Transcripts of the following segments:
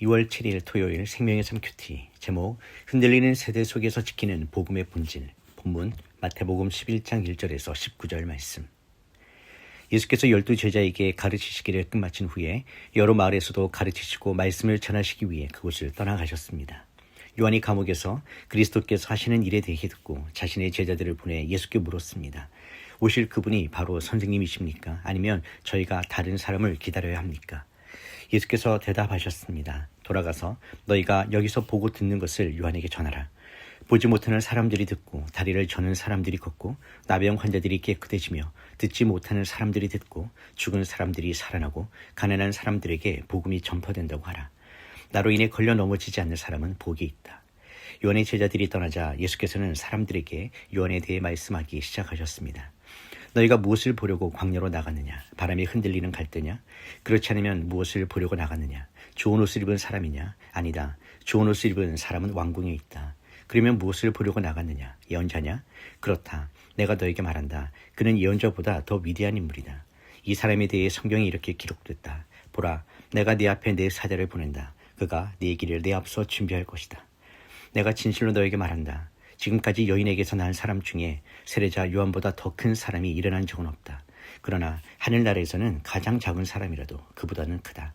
2월 7일 토요일 생명의 삶 큐티 제목 흔들리는 세대 속에서 지키는 복음의 본질 본문 마태복음 11장 1절에서 19절 말씀 예수께서 열두 제자에게 가르치시기를 끝마친 후에 여러 마을에서도 가르치시고 말씀을 전하시기 위해 그곳을 떠나가셨습니다. 요한이 감옥에서 그리스도께서 하시는 일에 대해 듣고 자신의 제자들을 보내 예수께 물었습니다. 오실 그분이 바로 선생님이십니까? 아니면 저희가 다른 사람을 기다려야 합니까? 예수께서 대답하셨습니다. 돌아가서 너희가 여기서 보고 듣는 것을 요한에게 전하라. 보지 못하는 사람들이 듣고 다리를 저는 사람들이 걷고 나병 환자들이 깨끗해지며 듣지 못하는 사람들이 듣고 죽은 사람들이 살아나고 가난한 사람들에게 복음이 전파된다고 하라. 나로 인해 걸려 넘어지지 않는 사람은 복이 있다. 요한의 제자들이 떠나자 예수께서는 사람들에게 요한에 대해 말씀하기 시작하셨습니다. 너희가 무엇을 보려고 광야로 나갔느냐? 바람이 흔들리는 갈대냐? 그렇지 않으면 무엇을 보려고 나갔느냐? 좋은 옷을 입은 사람이냐? 아니다. 좋은 옷을 입은 사람은 왕궁에 있다. 그러면 무엇을 보려고 나갔느냐? 예언자냐? 그렇다. 내가 너에게 말한다. 그는 예언자보다 더 위대한 인물이다. 이 사람에 대해 성경에 이렇게 기록됐다. 보라, 내가 네 앞에 내 사자를 보낸다. 그가 네 길을 내 앞서 준비할 것이다. 내가 진실로 너에게 말한다. 지금까지 여인에게서 난 사람 중에 세례자 요한보다 더 큰 사람이 일어난 적은 없다. 그러나 하늘나라에서는 가장 작은 사람이라도 그보다는 크다.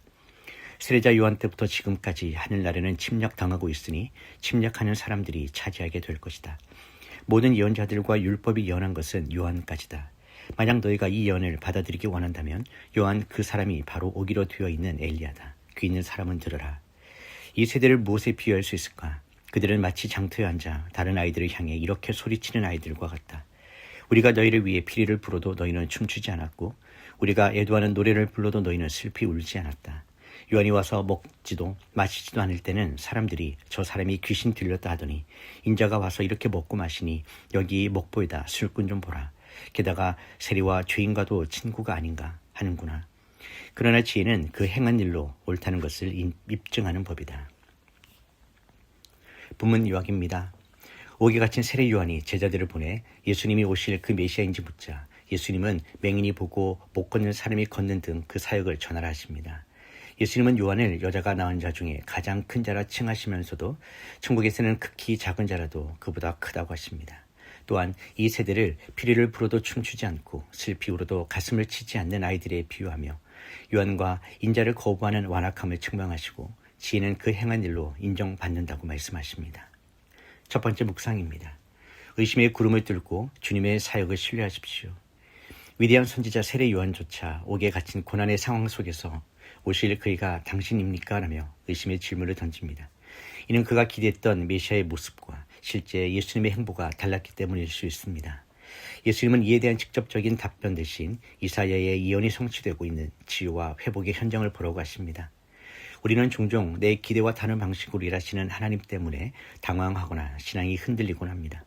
세례자 요한 때부터 지금까지 하늘나라는 침략당하고 있으니 침략하는 사람들이 차지하게 될 것이다. 모든 예언자들과 율법이 예언한 것은 요한까지다. 만약 너희가 이 예언을 받아들이기 원한다면 요한 그 사람이 바로 오기로 되어 있는 엘리야다. 귀 있는 사람은 들으라. 이 세대를 무엇에 비유할 수 있을까? 그들은 마치 장터에 앉아 다른 아이들을 향해 이렇게 소리치는 아이들과 같다. 우리가 너희를 위해 피리를 불어도 너희는 춤추지 않았고 우리가 애도하는 노래를 불러도 너희는 슬피 울지 않았다. 요한이 와서 먹지도 마시지도 않을 때는 사람들이 저 사람이 귀신 들렸다 하더니 인자가 와서 이렇게 먹고 마시니 여기 목보에다 술꾼 좀 보라. 게다가 세리와 죄인과도 친구가 아닌가 하는구나. 그러나 지혜는 그 행한 일로 옳다는 것을 입증하는 법이다. 본문 요약입니다. 옥에 갇힌 세례 요한이 제자들을 보내 예수님이 오실 그 메시아인지 묻자 예수님은 맹인이 보고 못 걷는 사람이 걷는 등 그 사역을 전하라 하십니다. 예수님은 요한을 여자가 낳은 자 중에 가장 큰 자라 칭하시면서도 천국에서는 극히 작은 자라도 그보다 크다고 하십니다. 또한 이 세대를 피리를 불어도 춤추지 않고 슬피 울어도 가슴을 치지 않는 아이들에 비유하며 요한과 인자를 거부하는 완악함을 증명하시고 지혜는 그 행한 일로 인정받는다고 말씀하십니다. 첫 번째 묵상입니다. 의심의 구름을 뚫고 주님의 사역을 신뢰하십시오. 위대한 선지자 세례 요한조차 옥에 갇힌 고난의 상황 속에서 오실 그이가 당신입니까? 라며 의심의 질문을 던집니다. 이는 그가 기대했던 메시아의 모습과 실제 예수님의 행보가 달랐기 때문일 수 있습니다. 예수님은 이에 대한 직접적인 답변 대신 이사야의 예언이 성취되고 있는 치유와 회복의 현장을 보라고 하십니다. 우리는 종종 내 기대와 다른 방식으로 일하시는 하나님 때문에 당황하거나 신앙이 흔들리곤 합니다.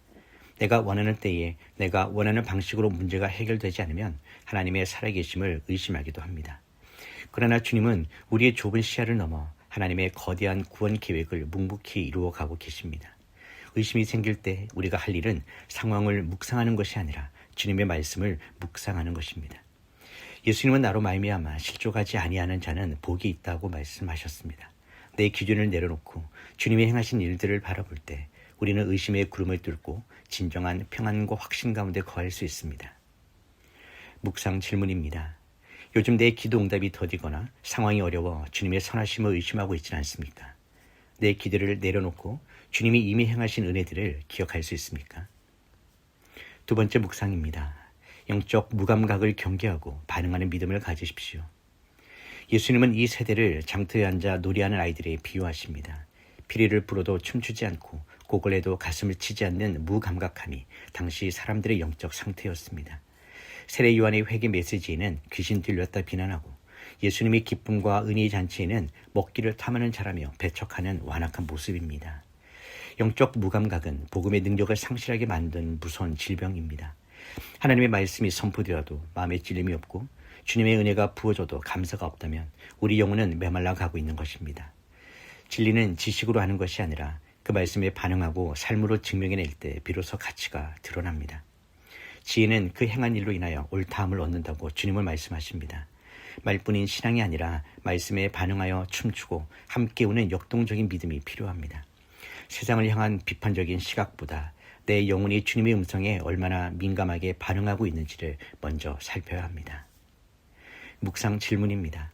내가 원하는 때에 내가 원하는 방식으로 문제가 해결되지 않으면 하나님의 살아계심을 의심하기도 합니다. 그러나 주님은 우리의 좁은 시야를 넘어 하나님의 거대한 구원 계획을 묵묵히 이루어 가고 계십니다. 의심이 생길 때 우리가 할 일은 상황을 묵상하는 것이 아니라 주님의 말씀을 묵상하는 것입니다. 예수님은 나로 말미암아 실족하지 아니하는 자는 복이 있다고 말씀하셨습니다. 내 기준을 내려놓고 주님이 행하신 일들을 바라볼 때 우리는 의심의 구름을 뚫고 진정한 평안과 확신 가운데 거할 수 있습니다. 묵상 질문입니다. 요즘 내 기도 응답이 더디거나 상황이 어려워 주님의 선하심을 의심하고 있지는 않습니까? 내 기대를 내려놓고 주님이 이미 행하신 은혜들을 기억할 수 있습니까? 두 번째 묵상입니다. 영적 무감각을 경계하고 반응하는 믿음을 가지십시오. 예수님은 이 세대를 장터에 앉아 놀이하는 아이들에 비유하십니다. 피리를 불어도 춤추지 않고 곡을 해도 가슴을 치지 않는 무감각함이 당시 사람들의 영적 상태였습니다. 세례 요한의 회개 메시지에는 귀신 들렸다 비난하고 예수님의 기쁨과 은혜의 잔치에는 먹기를 탐하는 자라며 배척하는 완악한 모습입니다. 영적 무감각은 복음의 능력을 상실하게 만든 무서운 질병입니다. 하나님의 말씀이 선포되어도 마음에 찔림이 없고 주님의 은혜가 부어져도 감사가 없다면 우리 영혼은 메말라 가고 있는 것입니다. 진리는 지식으로 하는 것이 아니라 그 말씀에 반응하고 삶으로 증명해낼 때 비로소 가치가 드러납니다. 지혜는 그 행한 일로 인하여 옳다함을 얻는다고 주님을 말씀하십니다. 말뿐인 신앙이 아니라 말씀에 반응하여 춤추고 함께 우는 역동적인 믿음이 필요합니다. 세상을 향한 비판적인 시각보다 내 영혼이 주님의 음성에 얼마나 민감하게 반응하고 있는지를 먼저 살펴야 합니다. 묵상 질문입니다.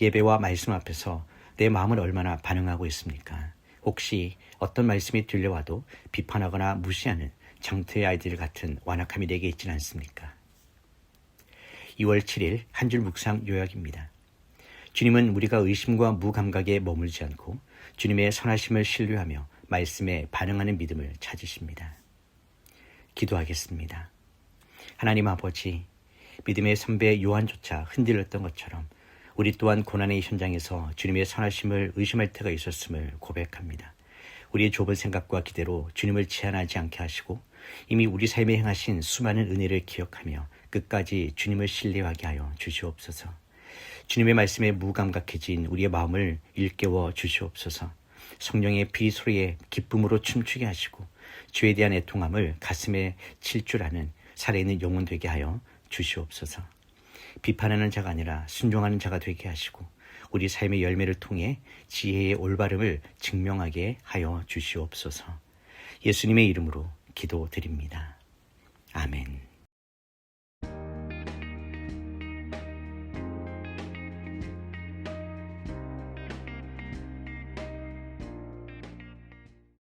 예배와 말씀 앞에서 내 마음을 얼마나 반응하고 있습니까? 혹시 어떤 말씀이 들려와도 비판하거나 무시하는 장터의 아이들 같은 완악함이 내게 있지는 않습니까? 2월 7일 한 줄 묵상 요약입니다. 주님은 우리가 의심과 무감각에 머물지 않고 주님의 선하심을 신뢰하며 말씀에 반응하는 믿음을 찾으십니다. 기도하겠습니다. 하나님 아버지, 믿음의 선배 요한조차 흔들렸던 것처럼 우리 또한 고난의 현장에서 주님의 선하심을 의심할 때가 있었음을 고백합니다. 우리의 좁은 생각과 기대로 주님을 제한하지 않게 하시고 이미 우리 삶에 행하신 수많은 은혜를 기억하며 끝까지 주님을 신뢰하게 하여 주시옵소서. 주님의 말씀에 무감각해진 우리의 마음을 일깨워 주시옵소서. 성령의 비 소리에 기쁨으로 춤추게 하시고 주에 대한 애통함을 가슴에 칠 줄 아는 살아있는 영혼 되게 하여 주시옵소서. 비판하는 자가 아니라 순종하는 자가 되게 하시고 우리 삶의 열매를 통해 지혜의 올바름을 증명하게 하여 주시옵소서. 예수님의 이름으로 기도드립니다. 아멘.